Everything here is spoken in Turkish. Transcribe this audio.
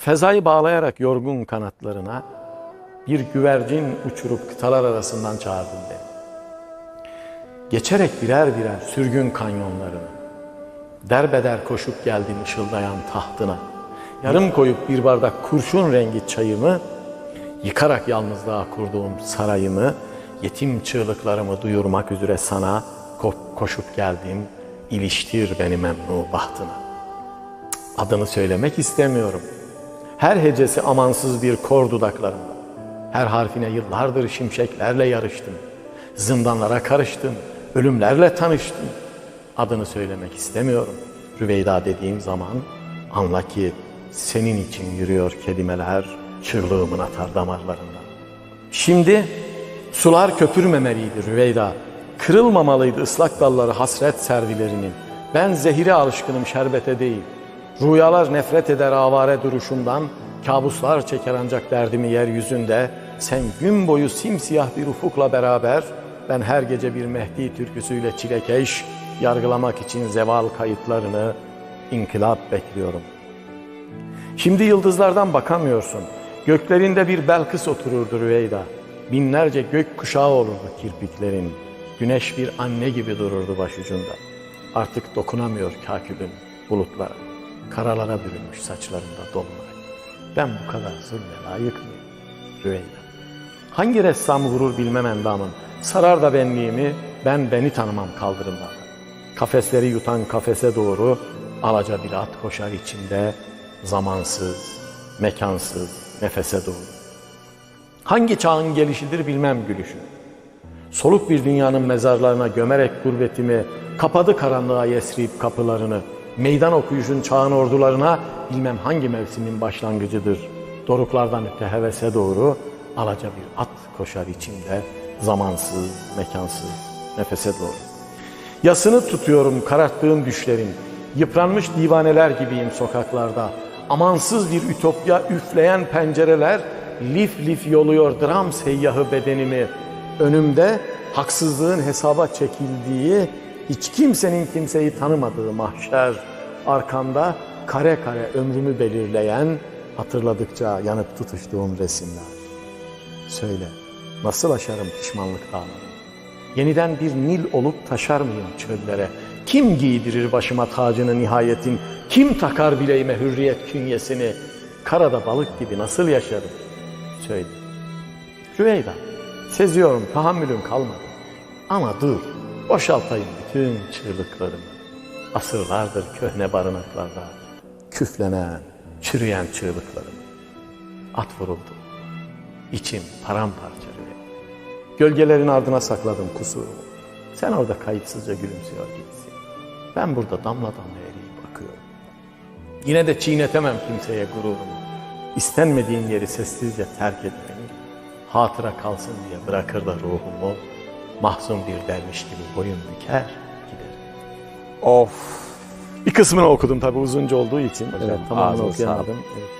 Fezayı bağlayarak yorgun kanatlarına bir güvercin uçurup kıtalar arasından çağırdın beni. Geçerek birer birer sürgün kanyonlarını, derbeder koşup geldin ışıldayan tahtına. Yarım koyup bir bardak kurşun rengi çayımı, yıkarak yalnızlığa kurduğum sarayımı, yetim çığlıklarımı duyurmak üzere sana ko- koşup geldim, iliştir beni memnu bahtına. Adını söylemek istemiyorum. Her hecesi amansız bir kor dudaklarımda. Her harfine yıllardır şimşeklerle yarıştım. Zindanlara karıştım, ölümlerle tanıştım. Adını söylemek istemiyorum. Rüveyda dediğim zaman anla ki senin için yürüyor kelimeler çığlığımın atar damarlarından. Şimdi sular köpürmemeliydi Rüveyda. Kırılmamalıydı ıslak dalları hasret servilerinin. Ben zehire alışkınım şerbete değil. Rüyalar nefret eder avare duruşumdan. Kabuslar çeker ancak derdimi yeryüzünde. Sen gün boyu simsiyah bir ufukla beraber ben her gece bir Mehdi türküsüyle çilekeş yargılamak için zeval kayıtlarını inkılap bekliyorum. Şimdi yıldızlardan bakamıyorsun. Göklerinde bir Belkıs otururdu Rüveyda. Binlerce gök kuşağı olurdu kirpiklerin. Güneş bir anne gibi dururdu başucunda. Artık dokunamıyor kakülün bulutlara. Karalara bürünmüş saçlarında dolunay. Ben bu kadar zulme layık mıyım? Rüveyda. Hangi ressam vurur bilmem endamın. Sarar da benliğimi, ben beni tanımam kaldırımlarda. Kafesleri yutan kafese doğru alaca bir at koşar içinde zamansız, mekansız nefese doğru. Hangi çağın gelişidir bilmem gülüşü. Soluk bir dünyanın mezarlarına gömerek gurbetimi, kapadı karanlığa yesriyip kapılarını, meydan okuyuşun çağın ordularına bilmem hangi mevsimin başlangıcıdır. Doruklardan öte hevese doğru alaca bir at koşar içimde, zamansız, mekansız, nefese doğru. Yasını tutuyorum kararttığım düşlerin. Yıpranmış divaneler gibiyim sokaklarda. Amansız bir ütopya üfleyen pencereler lif lif yoluyor dram seyyahı bedenimi. Önümde haksızlığın hesaba çekildiği, hiç kimsenin kimseyi tanımadığı mahşer. Arkamda kare kare ömrümü belirleyen, hatırladıkça yanıp tutuştuğum resimler. Söyle, nasıl aşarım pişmanlık dağlarını? Yeniden bir Nil olup taşar mıyım çöllere? Kim giydirir başıma tacını nihayetin? Kim takar bileğime hürriyet künyesini? Karada balık gibi nasıl yaşarım? Söyle. Rüveyda, seziyorum tahammülüm kalmadı. Ama dur, boşaltayım bütün çığlıklarımı. Asırlardır köhne barınaklarda küflenen, çürüyen çığlıklarımı. At vuruldu. İçim paramparça rüveyda. Gölgelerin ardına sakladım kusurumu. Sen orada kayıtsızca gülümsüyor gibisin. Ben burada damla damla eriyip bakıyorum. Yine de çiğnetemem kimseye gururumu. İstenmediğin yeri sessizce terk etmeyi, hatıra kalsın diye bırakır da ruhumu, mahzun bir derviş gibi boyun büker giderim. Of. Bir kısmını okudum tabii uzunca olduğu için. Evet, tamamını okuyamadım. Evet.